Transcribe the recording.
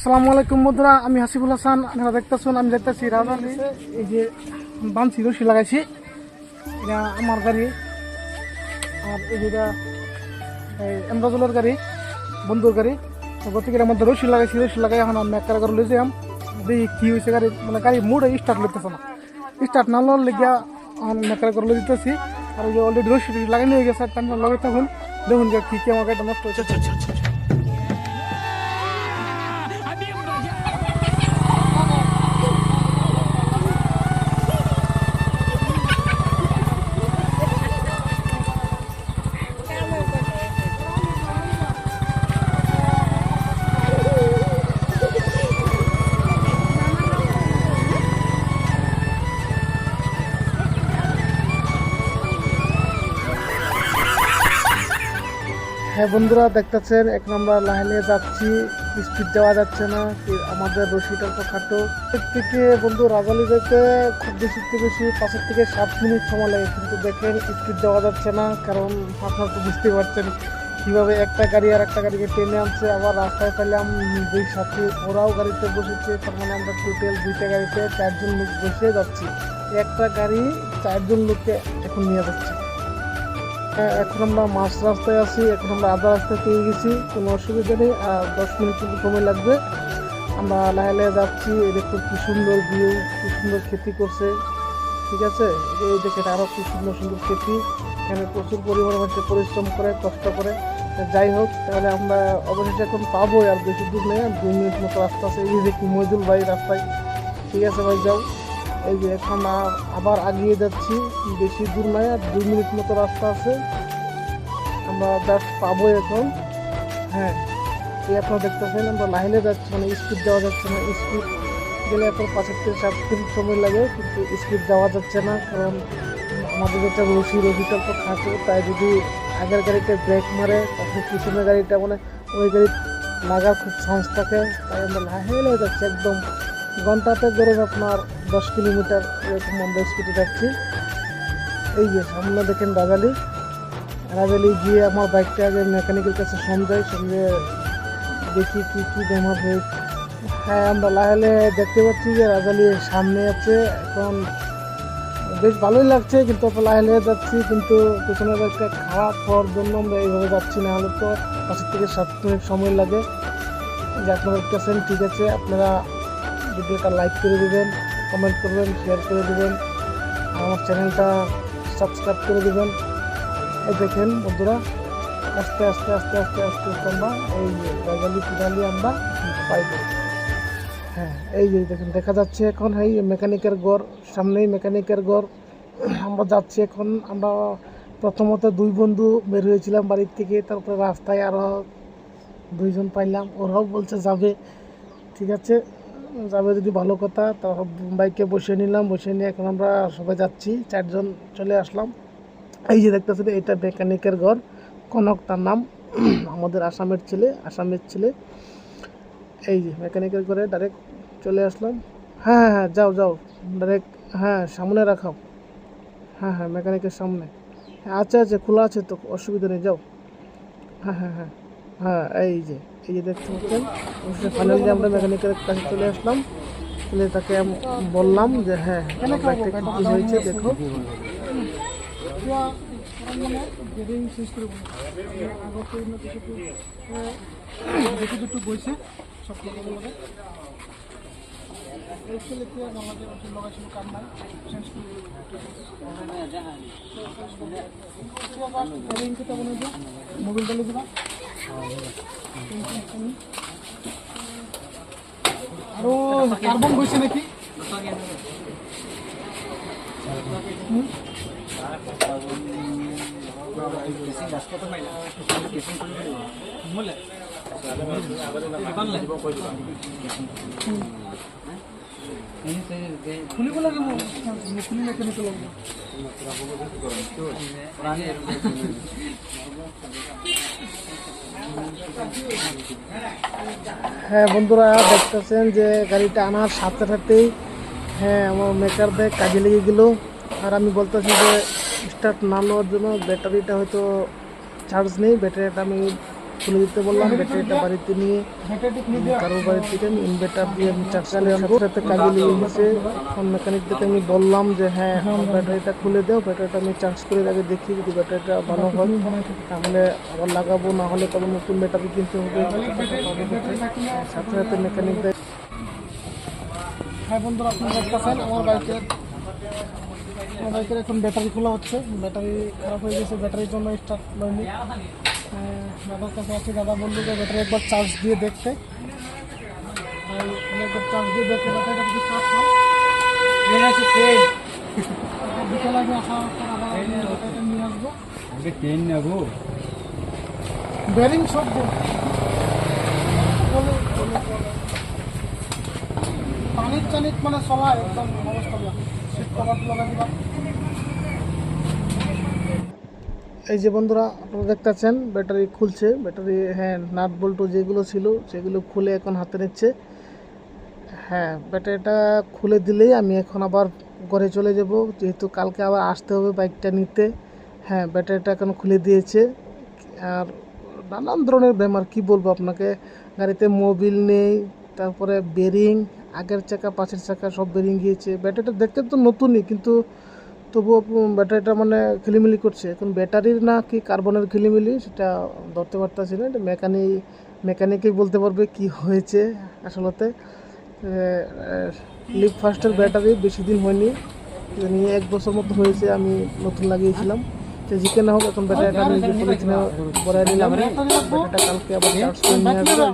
আসসালামু আলাইকুম বন্ধুরা, আমি হাসিবুল হাসান, আপনারা দেখতেছেন, আমি দেখতেছি রাজালি এই যে বানছি রশি লাগাইছি, এটা আমার গাড়ি। আর এই যেটা এমরাজুলের গাড়ি, বন্ধুর গাড়ি। তো গতিকে আমাদের রশি লাগাইছি, রশি লাগাই এখন আমি একটা করে লই যাম দেখি কি হয়েছে গাড়ি মানে গাড়ি মুড়ে স্টার্ট লইতেছে না। স্টার্ট না লওয়ার লেগিয়া এখন মেকার করে দিতেছি। আর ওই যে অলরেডি রশি লাগানো হয়ে গেছে লাগাই থাকুন। দেখুন যে কি কি আমার গাড়িটা নষ্ট হয়েছে হ্যাঁ বন্ধুরা, দেখতেছেন এখন আমরা লাহেলে যাচ্ছি। স্পিড যাওয়া যাচ্ছে না আমাদের রশিটা তো খাটো। থেকে বন্ধু রাজালি যেতে খুব বেশি থেকে বেশি পাঁচের থেকে সাত মিনিট সময় লাগে, কিন্তু দেখেন স্পিড যাওয়া যাচ্ছে না, কারণ আপনারা তো বুঝতে পারছেন কীভাবে একটা গাড়ি আর একটা গাড়িকে টেনে আনছে। আবার রাস্তায় পেলাম দুই সাথী, ওরাও গাড়িতে বসেছে, তার মানে আমরা টোটাল দুইটা গাড়িতে চারজন লোক বসে যাচ্ছি। একটা গাড়ি চারজন লোককে এখন নিয়ে যাচ্ছে। এখন আমরা মাঝ রাস্তায় আছি, এখন আমরা আধা রাস্তায় পেয়ে গেছি, কোনো অসুবিধা নেই আর দশ মিনিট কিন্তু সময় লাগবে। আমরা লাহে লাহে যাচ্ছি দেখুন কি সুন্দর ভিউ কি সুন্দর খেতি করছে, ঠিক আছে? এই দেখেন আরও কি সুন্দর সুন্দর খেতি, এখানে প্রচুর পরিমাণে হচ্ছে পরিশ্রম করে, কষ্ট করে। যাই হোক, তাহলে আমরা অবশেষে এখন পাবোই আর বেশি দূর নেই দুই মিনিট মতো রাস্তা আছে, এই দেখি মজুল ভাই রাস্তায়, ঠিক আছে ভাই, যাও। এই যে এখন আবার আগিয়ে যাচ্ছি, বেশি দূর নয় আর দুই মিনিট মতো রাস্তা আছে। আমরা জাস্ট পাবো এখন। হ্যাঁ এই আপনারা দেখতেছেন, আমরা লাইনে যাচ্ছি মানে স্পিড যাওয়া যাচ্ছে না স্পিড গেলে এখন পাঁচের থেকে সাত মিনিট সময় লাগে, কিন্তু স্পিড যাওয়া যাচ্ছে না, কারণ আমাদের যেটা রশি রশিটা তো খাটো তাই যদি আগের গাড়িতে ব্রেক মারে, তখন পিছনের গাড়িটা মানে ওই গাড়ি লাগার খুব চান্স থাকে, তাই আমরা লাহে যাচ্ছি একদম। ঘন্টাতে ধরে আপনার দশ কিলোমিটার এরকম আমরা স্পিডে যাচ্ছি এই যে, সামনে দেখেন রাজালি। রাজালি গিয়ে আমার বাইকটা আগে মেকানিকের কাছে সন্ধ্যায় সঙ্গে দেখি কি কি ড্যামার হয়েছে হ্যাঁ আমরা লাহেলে দেখতে পাচ্ছি যে রাজালি সামনে আছে, এখন বেশ ভালোই লাগছে, কিন্তু আমরা লাহেলে যাচ্ছি, কিন্তু পেছনের বাইকটা খারাপ হওয়ার জন্য আমরা এইভাবে যাচ্ছি না, হলে তো পাঁচ থেকে সাত মিনিট সময় লাগে। যে আপনারা দেখতেছেন ঠিক আছে, আপনারা ভিডিওটা লাইক করে দেবেন। কমেন্ট করবেন শেয়ার করে দেবেন, আমার চ্যানেলটা সাবস্ক্রাইব করে দেবেন। এই দেখেন বন্ধুরা, আস্তে আস্তে আস্তে আস্তে আস্তে আস্তে আমরা এই গাজালি পিরালি আমরা পাইব হ্যাঁ এই যে দেখেন, দেখা যাচ্ছে এখন এই মেকানিকের গড় সামনেই মেকানিকের গড় আমরা যাচ্ছি এখন, আমরা প্রথমত দুই বন্ধু বের হয়েছিলাম বাড়ির থেকে, তারপরে রাস্তায় আরও দুইজন পাইলাম, ওরাও বলছে যাবে, ঠিক আছে? যাবে যদি ভালো কথা, তো বাইকে বসে নিলাম বসে নিয়ে এখন আমরা সবাই যাচ্ছি, চারজন চলে আসলাম। এই যে দেখতেছেন, এটা মেকানিকের ঘর, কনক তার নাম, আমাদের আসামের ছেলে আসামের ছেলে। এই যে মেকানিকের ঘরে ডাইরেক্ট চলে আসলাম। হ্যাঁ হ্যাঁ হ্যাঁ যাও যাও ডাইরেক্ট হ্যাঁ সামনে রাখাও। হ্যাঁ হ্যাঁ মেকানিকের সামনে। হ্যাঁ আচ্ছা আচ্ছা খোলা আছে, তো অসুবিধা নেই, যাও। হ্যাঁ হ্যাঁ হ্যাঁ হ্যাঁ এই যে এই যে দেখতে পাচ্ছেন। ফাইনালি আমরা মেকানিকের কাছে চলে আসলাম। চলে তাকে বললাম যে হ্যাঁ হয়েছে দেখো। দেখি দুটো আরও কার্বন বইছে নাকি হুম? হ্যাঁ বন্ধুরা, দেখতেছেন যে গাড়িটা আনার সাথে সাথেই হ্যাঁ আমার মেকার ব্যাগ কাজে লেগে গেল। আর আমি বলতেছি যে স্টার্ট না নেওয়ার জন্য ব্যাটারিটা হয়তো চার্জ নেই ব্যাটারিটা আমি খুলে দিতে বললাম ব্যাটারিটা বাড়িতে নিয়ে কারোর বাড়ি থেকে আমি ইনভার্টার দিয়ে আমি করে আনব সাথে কাজে লেগে গেছে। ফোন মেকানিক আমি বললাম যে হ্যাঁ ব্যাটারিটা খুলে দাও ব্যাটারিটা আমি চার্জ করে আগে দেখি যদি ব্যাটারিটা ভালো হয় তাহলে আবার লাগাবো না হলে তবে নতুন ব্যাটারি কিনতে হবে। সাথে সাথে মেকানিক দেয় হ্যাঁ বন্ধুরা আপনারা দেখতেছেন আমার বাইকের আমার বাইকের এখন ব্যাটারি খোলা হচ্ছে। ব্যাটারি খারাপ হয়ে গেছে ব্যাটারির জন্য স্টার্ট আহ, দাদার কাছে আছে দাদা বলল যে ব্যাটারি একবার চার্জ দিয়ে দেখতে। একবার চার্জ দিয়ে দেখতে ব্যাটারিটা যদি চার্জ হয় ট্রেন আছে ট্রেন বিকেলে আমি আসা পর আবার ব্যাটারিটা নিয়ে আসব। আগে ট্রেন নেব। বেরিং সব। পানির টানির মানে সবাই একদম অবস্থা লাগে সিট কভার লাগাই দিবা এই যে বন্ধুরা, আপনারা দেখতেছেন, ব্যাটারি খুলছে। ব্যাটারি হ্যাঁ নাট বল্টু যেগুলো ছিল, সেগুলো খুলে এখন হাতে নিচ্ছে। হ্যাঁ ব্যাটারিটা খুলে দিলেই আমি এখন আবার ঘরে চলে যাব। যেহেতু কালকে আবার আসতে হবে বাইকটা নিতে। হ্যাঁ ব্যাটারিটা এখন খুলে দিয়েছে। আর নানান ধরনের ব্যামার কি বলব আপনাকে? গাড়িতে মোবিল নেই, তারপরে বেরিং আগের চাকা, পাশের চাকা সব বেরিং গিয়েছে। ব্যাটারিটা দেখতে তো নতুনই, কিন্তু তবুও ব্যাটারিটা মানে খিলিমিলি করছে। এখন ব্যাটারির না কি কার্বনের খিলিমিলি, সেটা ধরতে পারতেছি না। এটা মেকানিক মেকানিকই বলতে পারবে কি হয়েছে আসলতে। লিপ ফার্স্টের ব্যাটারি বেশি দিন হয়নি। নিয়ে এক বছর মতো হয়েছে, আমি নতুন লাগিয়েছিলাম। তো না হোক, এখন ব্যাটারিটা আমি পলিথিনে নিলাম ব্যাটারিটা কালকে আবার চার্জ করে নিয়ে আসব।